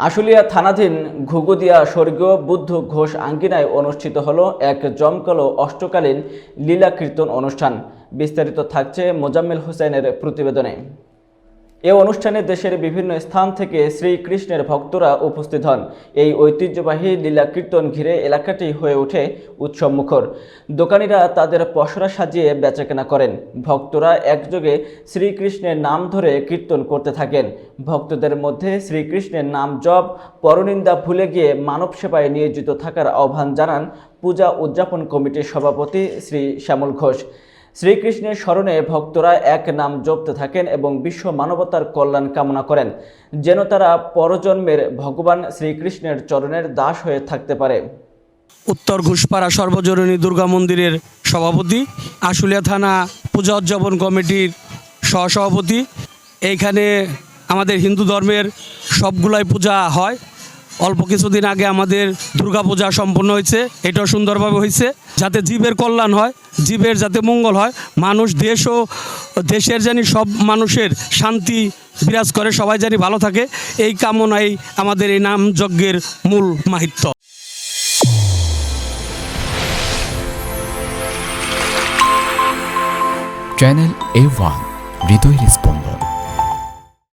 আশুলিয়া থানাধীন ঘুগুদিয়া স্বর্গীয় বুদ্ধ ঘোষ আঙ্গিনায় অনুষ্ঠিত হলো এক জমকালো অষ্টকালীন লীলা কীর্তন অনুষ্ঠান। বিস্তারিত থাকছে মোজাম্মেল হোসেনের প্রতিবেদনে। এ অনুষ্ঠানে দেশের বিভিন্ন স্থান থেকে শ্রীকৃষ্ণের ভক্তরা উপস্থিত হন। এই ঐতিহ্যবাহী লীলা কীর্তন ঘিরে এলাকাটি হয়ে ওঠে উৎসবমুখর দোকানিরা তাদের পসরা সাজিয়ে বেচাকেনা করেন। ভক্তরা একযোগে শ্রীকৃষ্ণের নাম ধরে কীর্তন করতে থাকেন। ভক্তদের মধ্যে শ্রীকৃষ্ণের নাম জপ, পরনিন্দা ভুলে গিয়ে মানব সেবায় নিয়োজিত থাকার আহ্বান জানান পূজা উদযাপন কমিটির সভাপতি শ্রী শ্যামল ঘোষ। শ্রীকৃষ্ণের স্মরণে ভক্তরা এক নাম জপতে থাকেন এবং বিশ্ব মানবতার কল্যাণ কামনা করেন, যেন তারা পরজন্মের ভগবান শ্রীকৃষ্ণের চরণের দাস হয়ে থাকতে পারে। উত্তর ঘুষপাড়া সর্বজননী দুর্গা মন্দিরের সভাপতি, আশুলিয়া থানা পূজা উদযাপন কমিটির সহসভাপতি। এইখানে আমাদের হিন্দু ধর্মের সবগুলাই পূজা হয়। অল্প কিছুদিন আগে আমাদের দুর্গাপূজা সম্পন্ন হয়েছে, এটাও সুন্দরভাবে হয়েছে, যাতে জীবের কল্যাণ হয়, জীবের যাতে মঙ্গল হয়, মানুষ দেশ ও দেশের জানি সব মানুষের শান্তি বিরাজ করে, সবাই জানি ভালো থাকে, এই কামনাই আমাদের এই নাম যজ্ঞের মূল মাহিত্য। চ্যানেল এ ওয়ান হৃদয়ের স্পন্দন